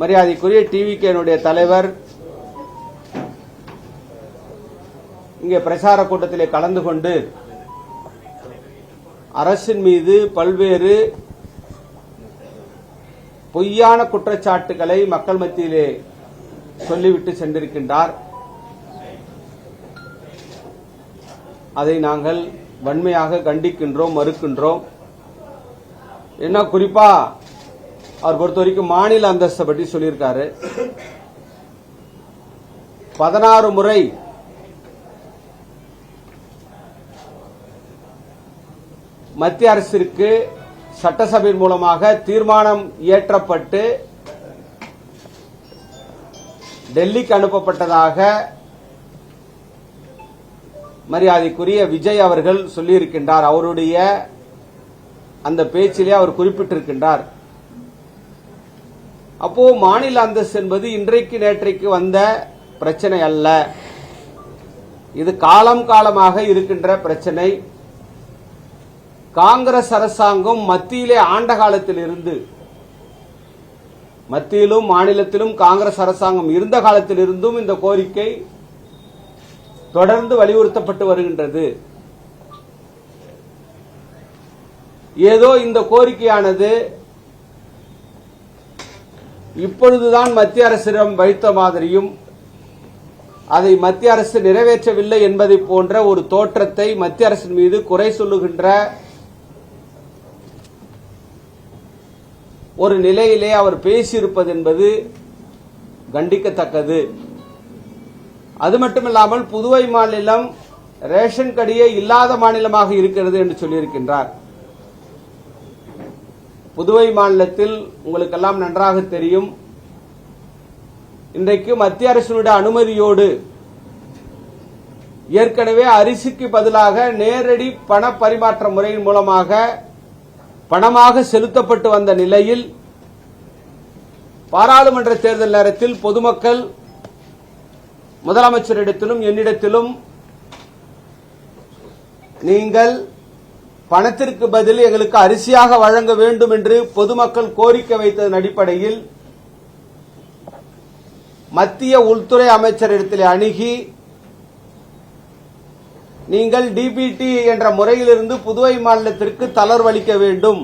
மரியாதைக்குரிய டிவிகேனுடைய தலைவர் இங்கே பிரச்சார கூட்டத்திலே கலந்து கொண்டு அரசின் மீது பல்வேறு பொய்யான குற்றச்சாட்டுகளை மக்கள் மத்தியிலே சொல்லிவிட்டு சென்றிருக்கின்றார். அதை நாங்கள் வன்மையாக கண்டிக்கின்றோம் மறுக்கின்றோம். என்ன குறிப்பா அவர் பொறுத்த வரைக்கும் மாநில அந்தஸ்தை பற்றி சொல்லியிருக்காரு. பதினாறு முறை மத்திய அரசிற்கு சட்டசபையின் மூலமாக தீர்மானம் இயற்றப்பட்டு டெல்லிக்கு அனுப்பப்பட்டதாக மரியாதைக்குரிய விஜய் அவர்கள் சொல்லியிருக்கின்றார். அவருடைய அந்த பேச்சிலே அவர் குறிப்பிட்டிருக்கின்றார். அப்போ மாநில அந்தஸ்து என்பது இன்றைக்கு நேற்றைக்கு வந்த பிரச்சனை அல்ல. இது காலம் காலமாக இருக்கின்ற பிரச்சனை. காங்கிரஸ் அரசாங்கம் மத்தியிலே ஆண்ட காலத்தில் இருந்து மத்தியிலும் மாநிலத்திலும் காங்கிரஸ் அரசாங்கம் இருந்த காலத்தில் இருந்தும் இந்த கோரிக்கை தொடர்ந்து வலியுறுத்தப்பட்டு வருகின்றது. ஏதோ இந்த கோரிக்கையானது இப்பொழுதுதான் மத்திய அரசிடம் வைத்த மாதிரியும் அதை மத்திய அரசு நிறைவேற்றவில்லை என்பதை போன்ற ஒரு தோற்றத்தை மத்திய அரசின் மீது குறை சொல்லுகின்ற ஒரு நிலையிலே அவர் பேசியிருப்பது என்பது கண்டிக்கத்தக்கது. அது மட்டுமில்லாமல் புதுவை மாநிலம் ரேஷன் கடியே இல்லாத மாநிலமாக இருக்கிறது என்று சொல்லியிருக்கின்றார். புதுவை மாநிலத்தில் உங்களுக்கெல்லாம் நன்றாக தெரியும். இன்றைக்கு மத்திய அரசினுடைய அனுமதியோடு ஏற்கனவே அரிசிக்கு பதிலாக நேரடி பண பரிமாற்ற முறையின் மூலமாக பணமாக செலுத்தப்பட்டு வந்த நிலையில் பாராளுமன்ற தேர்தல் நேரத்தில் பொதுமக்கள் முதலமைச்சரிடத்திலும் என்னிடத்திலும் நீங்கள் பணத்திற்கு பதில் எங்களுக்கு அரிசியாக வழங்க வேண்டும் என்று பொதுமக்கள் கோரிக்கை வைத்ததன் அடிப்படையில் மத்திய உள்துறை அமைச்சரிடத்தில் அணுகி நீங்கள் டிபிடி என்ற முறையிலிருந்து புதுவை மாநிலத்திற்கு தளர்வளிக்க வேண்டும்.